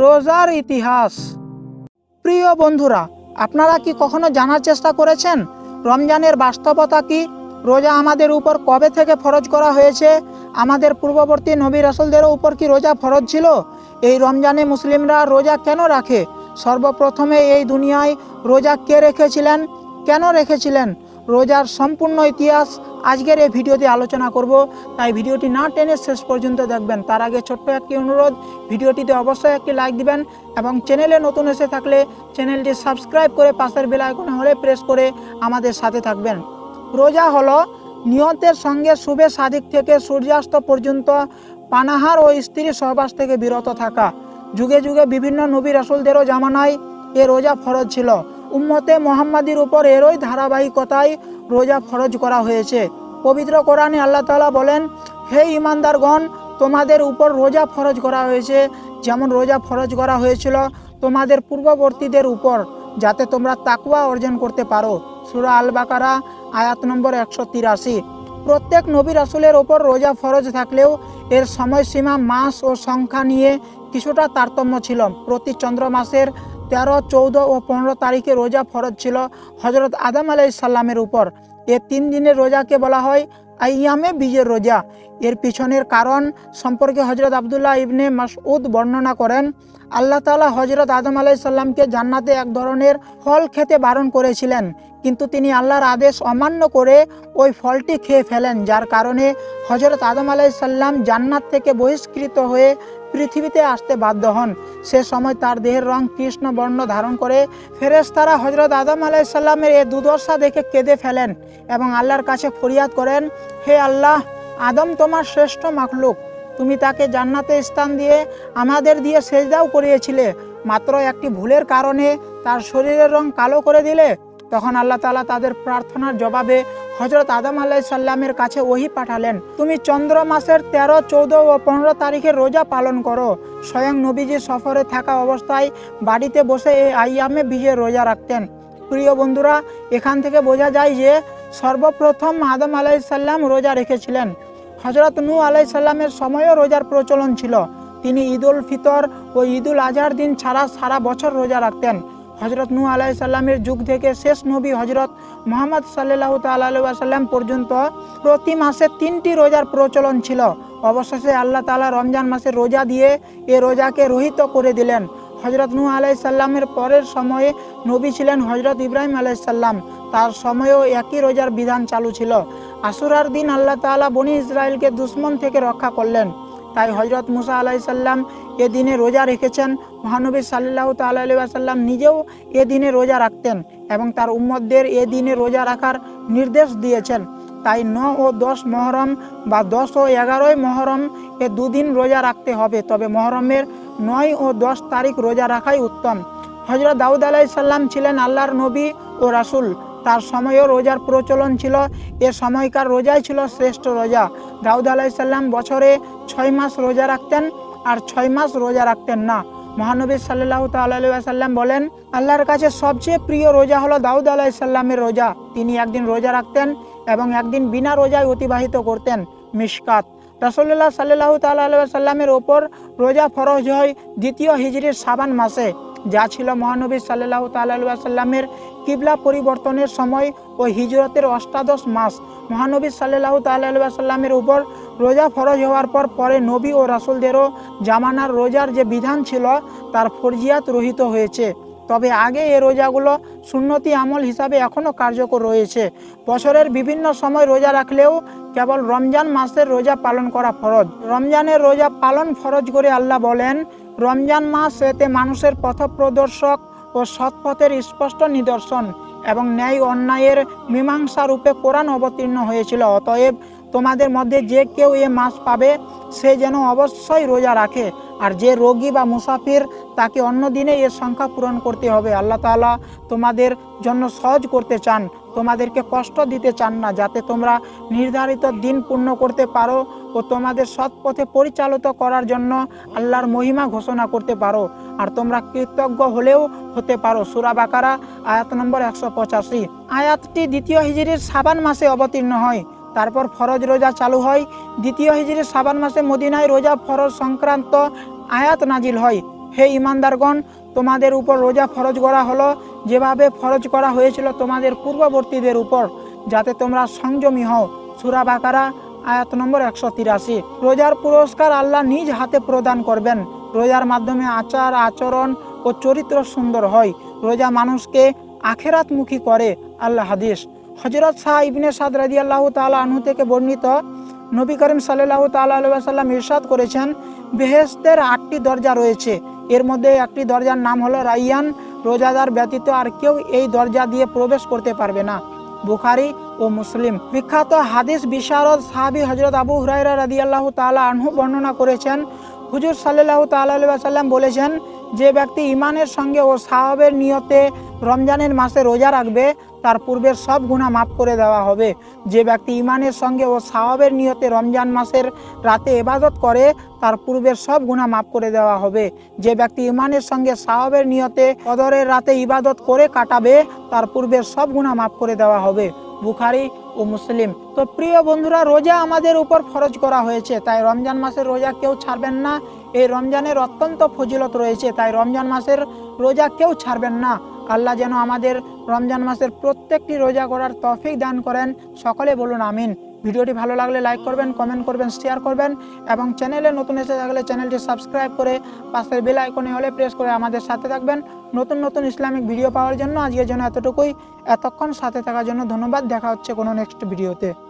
রোজার ইতিহাস। প্রিয় বন্ধুরা, আপনারা কি কখনো জানার চেষ্টা করেছেন, রমজানের বাস্তবতা কি? রোজা আমাদের উপর কবে থেকে ফরজ করা হয়েছে? আমাদের পূর্ববর্তী নবী রাসুলদেরও উপর কি রোজা ফরজ ছিল? এই রমজানে মুসলিমরা রোজা কেন রাখে? সর্বপ্রথমে এই দুনিয়ায় রোজা কে রেখেছিলেন? কেন রেখেছিলেন? রোজার সম্পূর্ণ ইতিহাস আজকের এই ভিডিওতে আলোচনা করব। তাই ভিডিওটি না টেনে শেষ পর্যন্ত দেখবেন। তার আগে ছোট্ট একটি অনুরোধ, ভিডিওটিতে অবশ্যই একটি লাইক দিবেন এবং চ্যানেলে নতুন এসে থাকলে চ্যানেলটি সাবস্ক্রাইব করে পাশের বেল হলে প্রেস করে আমাদের সাথে থাকবেন। রোজা হলো নিয়তের সঙ্গে শুভে সাদিক থেকে সূর্যাস্ত পর্যন্ত পানাহার ও স্ত্রী সহবাস থেকে বিরত থাকা। যুগে যুগে বিভিন্ন নবী রাসুলদেরও জামানায় এ রোজা ফরজ ছিল। উম্মতে মোহাম্মদীর উপর এরই ধারাবাহিকতায় রোজা ফরজ করা হয়েছে। পবিত্র কোরআনে আল্লাহ তাআলা বলেন, হে ইমানদারগণ তোমাদের উপর রোজা ফরজ করা হয়েছে। যেমন রোজা ফরজ করা হয়েছিল তোমাদের পূর্ববর্তীদের উপর, যাতে তোমরা তাকওয়া অর্জন করতে পারো। সূরা আল বাকারা আয়াত নম্বর একশো তিরাশি। প্রত্যেক নবী রাসুলের ওপর রোজা ফরজ থাকলেও এর সময়সীমা মাস ও সংখ্যা নিয়ে কিছুটা তারতম্য ছিল। প্রতি চন্দ্র মাসের তেরো, চৌদ্দ ও পনেরো তারিখে রোজা ফরজ ছিল হজরত আদম আলাইসাল্লামের উপর। এ তিন দিনের রোজাকে বলা হয় আইয়ামে বীজের রোজা। এর পিছনের কারণ সম্পর্কে হজরত আবদুল্লাহ ইবনে মাসউদ বর্ণনা করেন, আল্লাহ তাআলা হজরত আদম আলাইসাল্লামকে জান্নাতে এক ধরনের ফল খেতে বারণ করেছিলেন, কিন্তু তিনি আল্লাহর আদেশ অমান্য করে ওই ফলটি খেয়ে ফেলেন, যার কারণে হজরত আদম আলাইসাল্লাম জান্নাত থেকে বহিষ্কৃত হয়ে পৃথিবীতে আসতে বাধ্য হন। সে সময় তার দেহের রং কৃষ্ণ বর্ণ ধারণ করে ফেরেশতারা হজরত আদম আলাইসাল্লামের এ দুর্দশা দেখে কেঁদে ফেলেন এবং আল্লাহর কাছে ফরিয়াদ করেন, হে আল্লাহ, আদম তোমার শ্রেষ্ঠ মাখলুক। তুমি তাকে জান্নাতে স্থান দিয়ে আমাদের দিয়ে সেজদাও করিয়েছিলে। মাত্র একটি ভুলের কারণে তার শরীরের রং কালো করে দিলে। তখন আল্লাহ তাআলা তাদের প্রার্থনার জবাবে হজরত আদম আল্লাহ সাল্লামের কাছে ওহি পাঠালেন। তুমি চন্দ্র মাসের তেরো, চৌদ্দ ও পনেরো তারিখে রোজা পালন করো। স্বয়ং নবীজি সফরে থাকা অবস্থায় বাড়িতে বসে এই আইয়ামে বীজের রোজা রাখতেন। প্রিয় বন্ধুরা, এখান থেকে বোঝা যায় যে সর্বপ্রথম আদম আলাইসাল্লাম রোজা রেখেছিলেন। হজরত নূ আলাইসাল্লামের সময়ও রোজার প্রচলন ছিল। তিনি ঈদুল ফিতর ও ঈদুল আজহার দিন ছাড়া সারা বছর রোজা রাখতেন। হজরত নূ আলাইসাল্লামের যুগ থেকে শেষ নবী হজরত মোহাম্মদ সাল্লাহ তাল্লাম পর্যন্ত প্রতি মাসে তিনটি রোজার প্রচলন ছিল। অবশেষে আল্লাহ তাআলা রমজান মাসে রোজা দিয়ে এ রোজাকে রহিত করে দিলেন। হজরত নূ আলাইসাল্লামের পরের সময়ে নবী ছিলেন হজরত ইব্রাহিম আলাইসাল্লাম তার সময়েও একই রোজার বিধান চালু ছিল। আশুরার দিন আল্লাহ তাআলা বনি ইসরায়েলকে দুশ্মন থেকে রক্ষা করলেন। তাই হজরত মুসা আলাইসাল্লাম এ দিনে রোজা রেখেছেন। মহানবী সাল্লাহ তাল্লাম নিজেও এ দিনে রোজা রাখতেন এবং তার উম্মতদের এ দিনে রোজা রাখার নির্দেশ দিয়েছেন। তাই ন ও দশ মহরম বা দশ ও এগারোই মহরম এ দুদিন রোজা রাখতে হবে। তবে মহরমের নয় ও দশ তারিখ রোজা রাখাই উত্তম। হজরত দাউদ আলাইসাল্লাম ছিলেন আল্লাহর নবী ও রাসুল। তার সময়ও রোজার প্রচলন ছিল। এ সময়কার রোজাই ছিল শ্রেষ্ঠ রোজা। দাউদ আলাইসাল্লাম বছরে ছয় মাস রোজা রাখতেন। আর ছয় মাস রোজা রাখতেন না। মহানবী সাল্লাহ তাল্লাম বলেন, আল্লাহর কাছে সবচেয়ে প্রিয় রোজা হলো দাউদ আলাইসাল্লামের রোজা। তিনি একদিন রোজা রাখতেন এবং একদিন বিনা রোজায় অতিবাহিত করতেন মিশকাত। রাসুল্লাহ সাল্লাহ তাল্লাহ সাল্লামের ওপর রোজা ফরজ হয় দ্বিতীয় হিজড়ির সাবান মাসে, যা ছিল মহানবী সাল্লাহ তাল্লাহ সাল্লামের কিবলা পরিবর্তনের সময় ও হিজরতের অষ্টাদশ মাস। মহানবী সাল্লাহ তাল্লাহ সাল্লামের উপর রোজা ফরজ হওয়ার পর পরে নবী ও রাসুলদেরও জামানার রোজার যে বিধান ছিল, তার ফরজিয়াত রহিত হয়েছে। তবে আগে এ রোজাগুলো সুন্নতি আমল হিসাবে এখনও কার্যকর রয়েছে। বছরের বিভিন্ন সময় রোজা রাখলেও কেবল রমজান মাসের রোজা পালন করা ফরজ। রমজানের রোজা পালন ফরজ করে আল্লাহ বলেন, রমজান মাস এতে মানুষের পথপ্রদর্শক ও সৎপথের স্পষ্ট নিদর্শন এবং ন্যায় অন্যায়ের মীমাংসা রূপে কোরআন অবতীর্ণ হয়েছিল। অতএব তোমাদের মধ্যে যে কেউ এ মাস পাবে, সে যেন অবশ্যই রোজা রাখে। আর যে রোগী বা মুসাফির তাকে অন্য দিনে এর সংখ্যা পূরণ করতে হবে। আল্লাহ তাআলা তোমাদের জন্য সহজ করতে চান, তোমাদেরকে কষ্ট দিতে চান না, যাতে তোমরা নির্ধারিত দিন পূর্ণ করতে পারো ও তোমাদের সৎ পথে পরিচালিত করার জন্য আল্লাহর মহিমা ঘোষণা করতে পারো। আর তোমরা কৃতজ্ঞ হলেও হতে পারো। সুরা বাকারা, আয়াত নম্বর একশো পঁচাশি। আয়াতটি দ্বিতীয় হিজরির সাবান মাসে অবতীর্ণ হয়। তারপর ফরজ রোজা চালু হয়। দ্বিতীয় হিজরির সাবান মাসে মদিনায় রোজা ফরজ সংক্রান্ত আয়াত নাজিল হয়। হে ইমানদারগণ, তোমাদের উপর রোজা ফরজ করা হলো। যেভাবে ফরজ করা হয়েছিল তোমাদের পূর্ববর্তীদের উপর, যাতে তোমরা সংযমী হও। সুরা বাকারা, আয়াত নম্বর একশো তিরাশি। রোজার পুরস্কার আল্লাহ নিজ হাতে প্রদান করবেন। রোজার মাধ্যমে আচার, আচরণ ও চরিত্র সুন্দর হয়। রোজা মানুষকে আখেরাতমুখী করে, আল্লাহ হাদিস। হজরত শাহ ইবনে সাদ রাজি আল্লাহ তালা আনহু থেকে বর্ণিত নবী করিম সাল্লাহ তাল্লাহ সাল্লাম ইরশাদ করেছেন বেহেস্তের আটটি দরজা রয়েছে। এর মধ্যে একটি দরজার নাম হলো রাইয়ান। রোজাদার ব্যতীত আর কেউ এই দরজা দিয়ে প্রবেশ করতে পারবে না। বুখারি ও মুসলিম। বিখ্যাত হাদিস বিশারদ সাহাবি হজরত আবু হুরাইরা রাদিয়াল্লাহু তালা আনহু বর্ণনা করেছেন। হুজুর সাল্লাহ সাল্লাম বলেছেন যে ব্যক্তি ইমানের সঙ্গে ও সাহাবের নিয়তে রমজানের মাসে রোজা রাখবে, তার পূর্বের সব গুণা মাফ করে দেওয়া হবে। যে ব্যক্তি ইমানের সঙ্গে ও সাহাবের নিয়তে রমজান মাসের রাতে এবাদত করে, তার পূর্বের সব গুণা মাফ করে দেওয়া হবে। যে ব্যক্তি ইমানের সঙ্গে সাহাবের নিয়তে কদরের রাতে ইবাদত করে কাটাবে, তার পূর্বের সব গুণা মাফ করে দেওয়া হবে। বুখারি ও মুসলিম। তো প্রিয় বন্ধুরা, রোজা আমাদের উপর ফরজ করা হয়েছে, তাই রমজান মাসের রোজা কেউ ছাড়বেন না। এই রমজানের অত্যন্ত ফজিলত রয়েছে, তাই রমজান মাসের রোজা কেউ ছাড়বেন না। আল্লাহ যেন আমাদের রমজান মাসের প্রত্যেকটি রোজা করার তফিক দান করেন। সকলে বলুন আমিন। ভিডিওটি ভালো লাগলে লাইক করবেন, কমেন্ট করবেন, শেয়ার করবেন এবং চ্যানেলে নতুন এসে থাকলে চ্যানেলটি সাবস্ক্রাইব করে পাশের বেল আইকনে হলে প্রেস করে আমাদের সাথে থাকবেন। নতুন নতুন ইসলামিক ভিডিও পাওয়ার জন্য আজকের জন্য এতটুকুই। এতক্ষণ সাথে থাকার জন্য ধন্যবাদ। দেখা হচ্ছে কোনো নেক্সট ভিডিওতে।